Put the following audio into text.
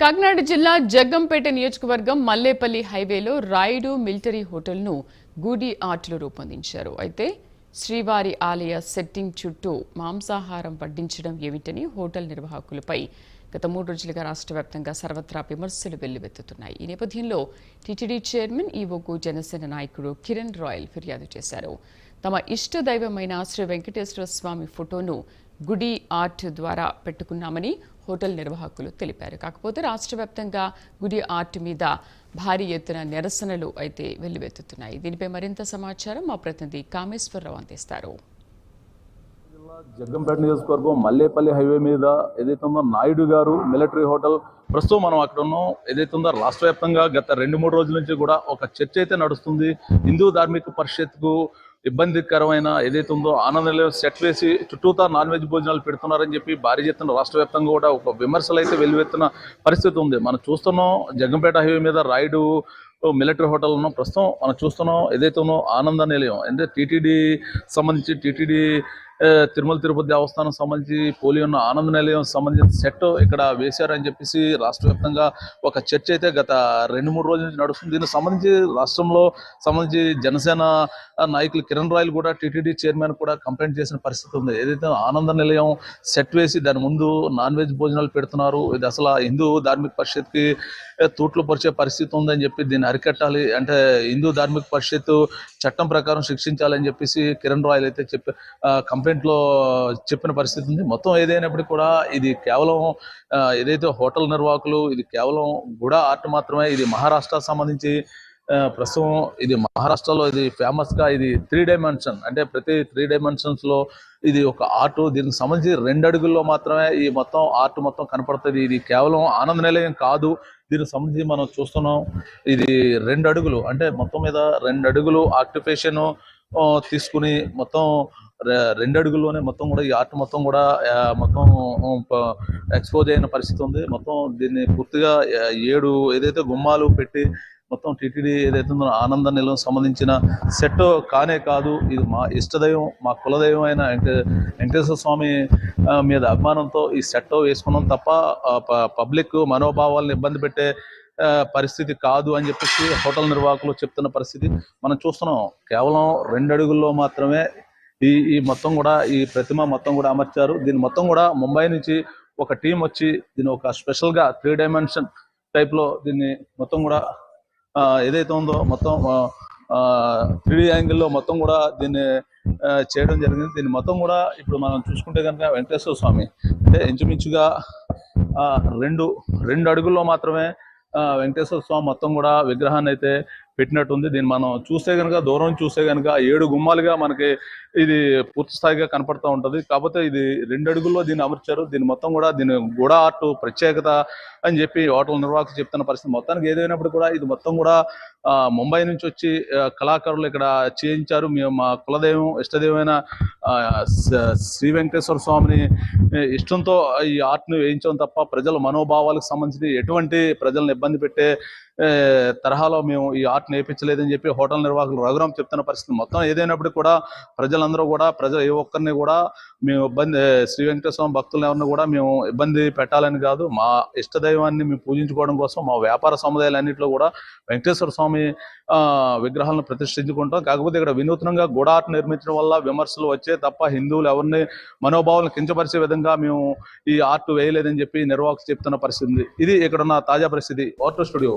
కాకినాడ జిల్లా జగ్గంపేట నియోజకవర్గం మల్లేపల్లి హైవేలో రాయుడు మిలిటరీ హోటల్ను గూడి ఆర్ట్లు రూపొందించారు. అయితే శ్రీవారి ఆలయ సెట్టింగ్ చుట్టూ మాంసాహారం వడ్డించడం ఏమిటని హోటల్ నిర్వాహకులపై గత మూడు రోజులుగా రాష్ట్ర వ్యాప్తంగా సర్వత్రా విమర్శలు వెల్లువెత్తుతున్నాయి. ఈ నేపథ్యంలో టీటీడీ చైర్మన్ ఈవోకు జనసేన నాయకుడు కిరణ్ రాయల్ ఫిర్యాదు చేశారు. తమ ఇష్ట దైవమైన శ్రీ వెంకటేశ్వర స్వామి ఫోటోను గుడి ఆర్ట్ ద్వారా పెట్టుకున్నామని హోటల్ నిర్వాహకులు తెలిపారు. కాకపోతే రాష్ట్ర వ్యాప్తంగా గుడి ఆర్ట్ మీద భారీ ఎత్తున నిరసనలు అయితే వెల్లువెత్తుతున్నాయి. దీనిపై మరింత సమాచారం మా ప్రతినిధి కామేశ్వరరావు అందిస్తారు. జగ్గంపేట నియోజకవర్గం మల్లేపల్లి హైవే మీద ఏదైతుందో నాయుడు గారు మిలిటరీ హోటల్ ప్రస్తుతం మనం అక్కడ ఉన్నాం. ఏదైతుందో రాష్ట్ర వ్యాప్తంగా గత రెండు మూడు రోజుల నుంచి కూడా ఒక చర్చ అయితే నడుస్తుంది. హిందూ ధార్మిక పరిషత్కు ఇబ్బందికరమైన ఏదైతే ఉందో ఆనందంలో సెట్ వేసి చుట్టూతా నాన్ వెజ్ భోజనాలు పెడుతున్నారని చెప్పి భారీ ఎత్తున రాష్ట్ర వ్యాప్తంగా కూడా ఒక విమర్శలు అయితే వెలువెత్తిన పరిస్థితి ఉంది. మనం చూస్తున్నాం జగ్గంపేట హైవే మీద రాయుడు మిలిటరీ హోటల్ ఉన్నాం. ప్రస్తుతం మనం చూస్తున్నాం ఏదైతే ఉన్నో ఆనంద నిలయం. అంటే టీటీడీ సంబంధించి టీటీడీ తిరుమల తిరుపతి దేవస్థానం సంబంధించి పోలి ఉన్న ఆనంద నిలయం సంబంధించిన సెట్ ఇక్కడ వేశారని చెప్పేసి రాష్ట్ర వ్యాప్తంగా ఒక చర్చ అయితే గత రెండు మూడు రోజుల నుంచి నడుస్తుంది. దీనికి సంబంధించి రాష్ట్రంలో సంబంధించి జనసేన నాయకులు కిరణ్ రాయలు కూడా టీటీడీ చైర్మన్ కూడా కంప్లైంట్ చేసిన పరిస్థితి ఉంది. ఏదైతే ఆనంద నిలయం సెట్ వేసి దాని ముందు నాన్ వెజ్ భోజనాలు పెడుతున్నారు ఇది అసలు హిందూ ధార్మిక పరిషత్కి తూట్లు పరిచే పరిస్థితి ఉందని చెప్పి దీన్ని అరికట్టాలి. అంటే హిందూ ధార్మిక పరిషత్ చట్టం ప్రకారం శిక్షించాలని చెప్పేసి కిరణ్ రాయల్ అయితే చెప్పి కంప్లైంట్ లో చెప్పిన పరిస్థితి ఉంది. మొత్తం ఏదైనప్పటికీ కూడా ఇది కేవలం ఏదైతే హోటల్ నిర్వాహకులు ఇది కేవలం గుడ ఆర్ట్ మాత్రమే ఇది మహారాష్ట్ర సంబంధించి ప్రస్తుతం ఇది మహారాష్ట్రలో ఇది ఫేమస్గా ఇది త్రీ డైమెన్షన్ అంటే ప్రతి త్రీ డైమెన్షన్స్లో ఇది ఒక ఆర్ట్. దీనికి సంబంధించి రెండు అడుగుల్లో మాత్రమే ఈ మొత్తం ఆర్ట్ మొత్తం కనపడుతుంది. ఇది కేవలం ఆనంద నిలయం కాదు. దీనికి సంబంధించి మనం చూస్తున్నాం. ఇది రెండు అడుగులు అంటే మొత్తం మీద రెండు అడుగులు ఆక్యుపేషన్ తీసుకుని మొత్తం రె- రెండు అడుగుల్లోనే మొత్తం కూడా ఈ ఆర్ట్ మొత్తం కూడా మొత్తం ఎక్స్పోజ్ అయిన పరిస్థితి ఉంది. మొత్తం దీన్ని పూర్తిగా ఏడు ఏదైతే గుమ్మాలు పెట్టి మొత్తం టీటీడీ ఏదైతే ఉందో ఆనంద నిలయం సంబంధించిన సెట్ కానే కాదు. ఇది మా ఇష్టదైవం మా కులదైవం అయిన వెంక- వెంకటేశ్వర స్వామి మీద అభిమానంతో ఈ సెట్ వేసుకున్నాం తప్ప పబ్లిక్ మనోభావాలను ఇబ్బంది పెట్టే పరిస్థితి కాదు అని చెప్పేసి హోటల్ నిర్వాహకులు చెప్తున్న పరిస్థితి. మనం చూస్తున్నాం కేవలం రెండు అడుగుల్లో మాత్రమే ఈ ఈ మొత్తం కూడా ఈ ప్రతిమ మొత్తం కూడా అమర్చారు. దీని మొత్తం కూడా ముంబై నుంచి ఒక టీం వచ్చి దీన్ని ఒక స్పెషల్గా త్రీ డైమెన్షన్ టైప్లో దీన్ని మొత్తం కూడా ఏదైతే ఉందో మొత్తం త్రీ యాంగిల్లో మొత్తం కూడా దీన్ని చేయడం జరిగింది. దీన్ని మొత్తం కూడా ఇప్పుడు మనం చూసుకుంటే కనుక వెంకటేశ్వర స్వామి అంటే ఇంచుమించుగా ఆ, రెండు రెండు అడుగుల్లో మాత్రమే వెంకటేశ్వర స్వామి మొత్తం కూడా విగ్రహాన్ని అయితే పెట్టినట్టుంది. దీన్ని మనం చూస్తే కనుక దూరం చూస్తే కనుక ఏడు గుమ్మాలుగా మనకి ఇది పూర్తి స్థాయిగా కనపడుతూ ఉంటుంది. కాకపోతే ఇది రెండు అడుగుల్లో దీన్ని అమర్చారు. దీన్ని మొత్తం కూడా దీని గుడ ఆర్ట్ ప్రత్యేకత అని చెప్పి హోటల్ నిర్వాహకులు చెప్తున్న పరిస్థితి. మొత్తానికి ఏదైనప్పుడు కూడా ఇది మొత్తం కూడా ముంబై నుంచి వచ్చి కళాకారులు ఇక్కడ చేయించారు. మేము మా కులదైవం ఇష్టదైవమైన శ్రీ వెంకటేశ్వర స్వామిని ఇష్టంతో ఈ ఆర్ట్ను వేయించడం తప్ప ప్రజల మనోభావాలకు సంబంధించి ఎటువంటి ప్రజలను ఇబ్బంది పెట్టే తరహాలో మేము ఈ ఆర్ట్ నేర్పించలేదని చెప్పి హోటల్ నిర్వాహకులు రఘురాం చెప్తున్న పరిస్థితి మొత్తం ఏదైనప్పటికీ కూడా ప్రజలందరూ కూడా ప్రజలు ఏ ఒక్కరిని కూడా మేము ఇబ్బంది శ్రీ వెంకటేశ్వర భక్తులు భక్తులను ఎవరిని కూడా మేము ఇబ్బంది పెట్టాలని కాదు. మా ఇష్టదైవాన్ని మేము పూజించుకోవడం కోసం మా వ్యాపార సముదాయాలన్నింటిలో కూడా వెంకటేశ్వర స్వామి విగ్రహాలను ప్రతిష్ఠించుకుంటాం. కాకపోతే ఇక్కడ వినూత్నంగా గుడాట్ నిర్మించడం వల్ల విమర్శలు వచ్చే తప్ప హిందువులు ఎవరిని మనోభావాలను కించపరిచే విధంగా మేము ఈ ఆర్ట్ వేయలేదని చెప్పి నిర్వాహకులు చెప్తున్న పరిస్థితి ఇది ఇక్కడ ఉన్న తాజా పరిస్థితి. Auto studio.